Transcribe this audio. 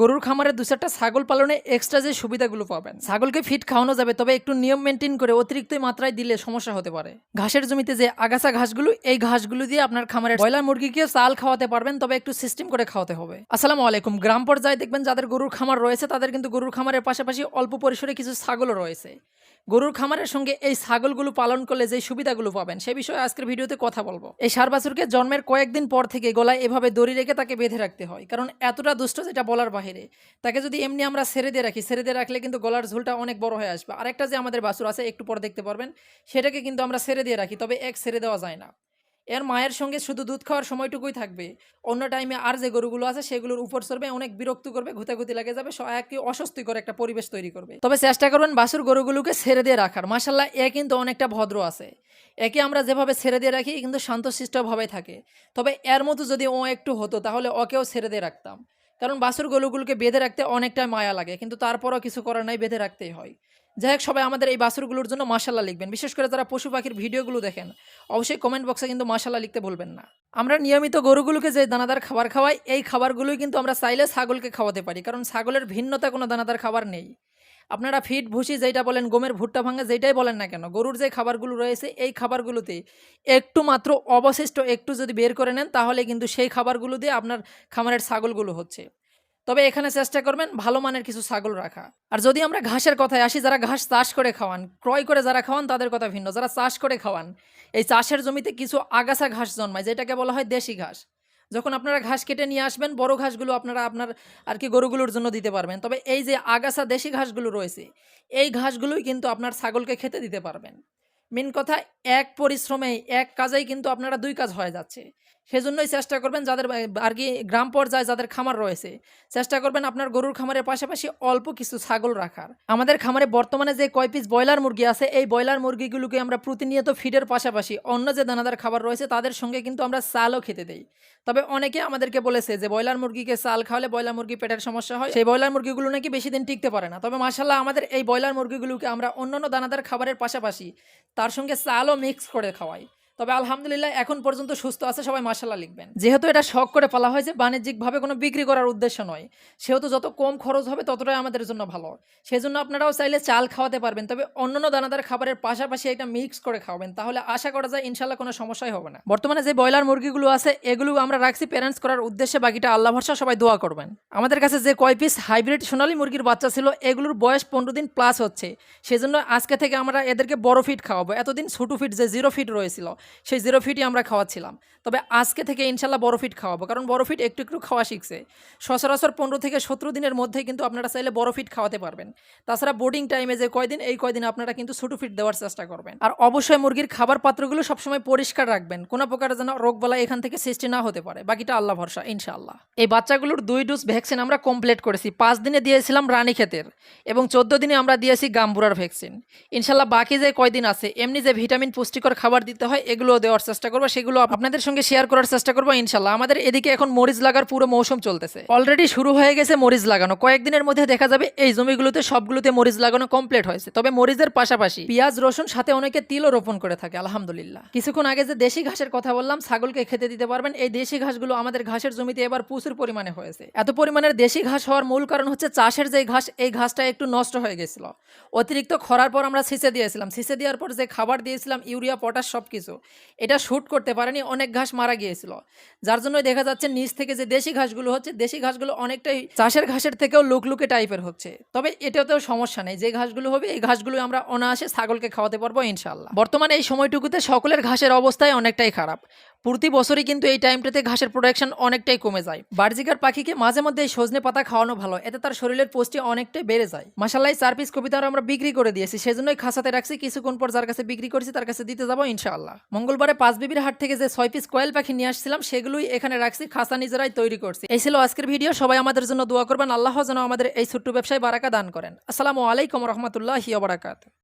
গরুর খামারে দু চারটা ছাগল পালনে এক্সট্রা যে সুবিধাগুলো পাবেন। ছাগলকে ফিট খাওয়ানো যাবে, তবে একটু নিয়ম মেনটেন করে অতিরিক্ত মাত্রায় দিলে সমস্যা হতে পারে। ঘাসের জমিতে যে আগাছা ঘাসগুলো, এই ঘাসগুলো দিয়ে আপনার খামারে ব্রয়লার মুরগিকে চাল খাওয়াতে পারবেন, তবে একটু সিস্টেম করে খাওয়াতে হবে। আসসালামু আলাইকুম। গ্রাম পর্যায়ে দেখবেন যাদের গরুর খামার রয়েছে, তাদের কিন্তু গরুর খামারের পাশাপাশি অল্প পরিসরে কিছু ছাগলও রয়েছে। গরুর খামারের সঙ্গে এই ছাগলগুলো পালন করলে যে সুবিধাগুলো পাবেন, সে বিষয়ে আজকের ভিডিওতে কথা বলব। এই সার বাছুরকে জন্মের কয়েকদিন পর থেকে গলায় এভাবে দড়ি রেখে তাকে বেঁধে রাখতে হয়, কারণ এতটা দুষ্ট যেটা বলার বাহিরে তাকে যদি এমনি আমরা ছেড়ে দিয়ে রাখি, ছেড়ে দিয়ে রাখলে কিন্তু গলার ঝুলটা অনেক বড় হয়ে আসবে। আরেকটা যে আমাদের বাছুর আছে, একটু পর দেখতে পারবেন, সেটাকে কিন্তু আমরা ছেড়ে দিয়ে রাখি, তবে এক ছেড়ে দেওয়া যায় না। এর মায়ের সঙ্গে শুধু দুধ খাওয়ার সময়টুকুই থাকবে। অন্য টাইমে আর যে গরুগুলো আছে, সেগুলোর উপর চড়বে, অনেক বিরক্ত করবে, ঘুতাঘুতি লাগে যাবে একই অস্বস্তিকর একটা পরিবেশ তৈরি করবে। তবে চেষ্টা করবেন বাসুর গরুগুলোকে ছেড়ে দিয়ে রাখার। মাসাল্লাহ এ কিন্তু অনেকটা ভদ্র আছে। একে আমরা যেভাবে ছেড়ে দিয়ে রাখি কিন্তু শান্তশিষ্টভাবে থাকে। তবে এর মতো যদি ও একটু হতো, তাহলে ওকেও ছেড়ে দিয়ে রাখতাম। কারণ বাসুর গরুগুলোকে বেঁধে রাখতে অনেকটা মায়া লাগে, কিন্তু তারপরও কিছু করার নাই, বেঁধে রাখতেই হয়। যাই হোক, সবাই আমাদের এই বাছুরগুলোর জন্য মাসাল্লাহ লিখবেন। বিশেষ করে যারা পশু পাখির ভিডিওগুলো দেখেন, অবশ্যই কমেন্ট বক্সে কিন্তু মাসাল্লাহ লিখতে ভুলবেন না। আমরা নিয়মিত গরুগুলোকে যে দানাদার খাবার খাওয়াই, এই খাবারগুলোই কিন্তু আমরা চাইলে ছাগলকে খাওয়াতে পারি, কারণ ছাগলের ভিন্নতা কোনো দানাদার খাবার নেই। আপনারা ফিট ভুসি যেটা বলেন, গমের ভুট্টা ভাঙা যেটাই বলেন না কেন, গরুর যে খাবারগুলো রয়েছে, এই খাবারগুলোতে একটু মাত্র অবশিষ্ট একটু যদি বের করে নেন, তাহলে কিন্তু সেই খাবারগুলো দিয়ে আপনার খামারের ছাগলগুলো হচ্ছে। তবে এখানে চেষ্টা করবেন ভালো মানের কিছু ছাগল রাখা। আর যদি আমরা ঘাসের কথায় আসি, যারা ঘাস চাষ করে খাওয়ান, ক্রয় করে যারা খাওয়ান, তাদের কথা ভিন্ন। যারা চাষ করে খাওয়ান, এই চাষের জমিতে কিছু আগাছা ঘাস জন্মায়, যেটাকে বলা হয় দেশি ঘাস। যখন আপনারা ঘাস কেটে নিয়ে আসবেন, বড় ঘাসগুলো আপনারা আপনার আর কি গরুগুলোর জন্য দিতে পারবেন। তবে এই যে আগাছা দেশি ঘাসগুলো রয়েছে, এই ঘাসগুলোই কিন্তু আপনার ছাগলকে খেতে দিতে পারবেন। মেন কথা এক পরিশ্রমে, এক কাজেই কিন্তু আপনারা দুই কাজ হয়ে যাচ্ছে। সেজন্যই চেষ্টা করবেন যাদের আর কি গ্রাম পর্যায়ে যাদের খামার রয়েছে, চেষ্টা করবেন আপনার গরুর খামারের পাশাপাশি অল্প কিছু ছাগল রাখার। আমাদের খামারে বর্তমানে যে কয় পিস ব্রয়লার মুরগি আছে, এই ব্রয়লার মুরগিগুলোকে আমরা প্রতিনিয়ত ফিডের পাশাপাশি অন্য যে দানাদার খাবার রয়েছে, তাদের সঙ্গে কিন্তু আমরা চালও খেতে দেই। তবে অনেকে আমাদেরকে বলেছে যে, ব্রয়লার মুরগিকে চাল খাওয়ালে ব্রয়লার মুরগি পেটের সমস্যা হয়। সেই ব্রয়লার মুরগিগুলো নাকি বেশি দিন টিকতে পারে না। তবে মাসাল্লাহ আমাদের এই ব্রয়লার মুরগিগুলোকে আমরা অন্যান্য দানাদার খাবারের পাশাপাশি তার সঙ্গে চালও মিক্স করে খাওয়াই। তবে আলহামদুলিল্লাহ এখন পর্যন্ত সুস্থ আছে, সবাই মাসাল্লাহ লিখবেন। যেহেতু এটা শখ করে পালা হয়েছে, বাণিজ্যিকভাবে কোনো বিক্রি করার উদ্দেশ্য নয়। সেহেতু যত কম খরচ হবে, ততটাই আমাদের জন্য ভালো। সেই জন্য আপনারাও চাইলে চাল খাওয়াতে পারবেন, তবে অন্যান্য দানাদার খাবারের পাশাপাশি এটা মিক্স করে খাওয়াবেন। তাহলে আশা করা যায় ইনশাল্লাহ কোনো সমস্যাই হবে না। বর্তমানে যে ব্রয়লার মুরগিগুলো আছে, এগুলো আমরা রাখছি প্যারেন্টস করার উদ্দেশ্যে, বাকিটা আল্লাহ ভরসা, সবাই দোয়া করবেন। আমাদের কাছে যে কয় পিস হাইব্রিড সোনালী মুরগির বাচ্চা ছিল, এগুলোর বয়স পনেরো দিন প্লাস হচ্ছে। সেজন্য আজকে থেকে আমরা এদেরকে বড় ফিট খাওয়াবো। এতদিন ছোটো ফিট যে জিরো ফিট রয়েছিল সেই জিরো ফিটই আমরা খাওয়াচ্ছিলাম। তবে আজকে থেকে ইনশাল্লাহ বড় ফিট খাওয়াবো, কারণ বড় ফিট একটু একটু খাওয়া শিখছে। সচরাচর পনেরো থেকে সতেরো দিনের মধ্যে কিন্তু আপনারা চাইলে বড় ফিট খাওয়াতে পারবেন। তাছাড়া বোর্ডিং টাইমে যে কয়দিন, এই কয়দিন আপনারা কিন্তু ছোটো ফিট দেওয়ার চেষ্টা করবেন। আর অবশ্যই মুরগির খাবার পাত্রগুলো সবসময় পরিষ্কার রাখবেন। কোনো প্রকার যেন রোগ বলা এখান থেকে সৃষ্টি না হতে পারে। বাকিটা আল্লাহ ভরসা, ইনশাআল্লাহ। এই বাচ্চাগুলোর দুই ডোজ ভ্যাকসিন আমরা কমপ্লিট করেছি। পাঁচ দিনে দিয়েছিলাম রানী ক্ষেতের এবং চোদ্দ দিনে আমরা দিয়েছি গাম্বুরার ভ্যাকসিন ইনশাল্লাহ বাকি যে কয়দিন আছে, এমনি যে ভিটামিন পুষ্টিকর খাবার দিতে হয় এগুলো দেওয়ার চেষ্টা করব, সেগুলো আপনাদের সঙ্গে শেয়ার করার চেষ্টা করব, ইনশাল্লাহ। আমাদের এদিকে এখন মরিচ লাগার পুরো মৌসুম চলতেছে। অলরেডি শুরু হয়ে গেছে মরিচ লাগানো। কয়েকদিনের মধ্যে দেখা যাবে এই জমিগুলোতে সবগুলোতে মরিচ লাগানো কমপ্লিট হয়েছে। তবে মরিচের পাশাপাশি পেঁয়াজ, রসুন সাথে অনেকে তিলও রোপণ করে থাকে, আলহামদুলিল্লাহ। কিছুক্ষণ আগে যে দেশি ঘাসের কথা বললাম, ছাগলকে খেতে দিতে পারবেন। এই দেশি ঘাসগুলো আমাদের ঘাসের জমিতে এবার প্রচুর পরিমাণে হয়েছে। এত পরিমাণের দেশি ঘাস হওয়ার মূল কারণ হচ্ছে চাষের যে ঘাস, এই ঘাসটা একটু নষ্ট হয়ে গেছিল। অতিরিক্ত খরার পর আমরা সিঁচে দিয়েছিলাম। সিঁচে দেওয়ার পর যে খাবার দিয়েছিলাম, ইউরিয়া, পটাশ সব কিছু এটা শ্যুট করতে পারেনি, অনেক ঘাস মারা গিয়েছিল। যার জন্য দেখা যাচ্ছে নিচ থেকে যে দেশি ঘাসগুলো হচ্ছে, দেশি ঘাসগুলো অনেকটাই চাষের ঘাসের থেকেও লুকলুকে টাইপের হচ্ছে। তবে এটাতেও সমস্যা নেই, যে ঘাসগুলো হবে, এই ঘাসগুলো আমরা অনায়াসে ছাগলকে খাওয়াতে পারব ইনশাল্লাহ বর্তমানে এই সময়টুকুতে সকলের ঘাসের অবস্থায় অনেকটাই খারাপ। প্রতি বছরই কিন্তু এই টাইমটাতে ঘাসের প্রোডাকশন অনেকটাই কমে যায়। বার্জিকার পাখিকে মাঝে মধ্যে এই সজনে পাতা খাওয়ানো ভালো, এতে তার শরীরের পুষ্টি অনেকটাই বেড়ে যায়। মাসাল্লাহ চার পিস কবিতার আমরা বিক্রি করে দিয়েছি, সেজন্যই খাসাতে রাখছি, কিছুক্ষণ পর যার কাছে বিক্রি করেছি তার কাছে দিতে যাব ইনশাআল্লাহ। মঙ্গলবারে পাঁচ বিবির হাট থেকে যে ছয় পিস কয়েল পাখি নিয়ে আসছিলাম, সেগুলোই এখানে রাখছি, খাসা নিজেরাই তৈরি করছি। এই ছিল আজকের ভিডিও, সবাই আমাদের জন্য দোয়া করবেন, আল্লাহ যেন আমাদের এই ছোট্ট ব্যবসায় বারাকা দান করেন। আসসালামু আলাইকুম রহমতুল্লাহ বারাকাত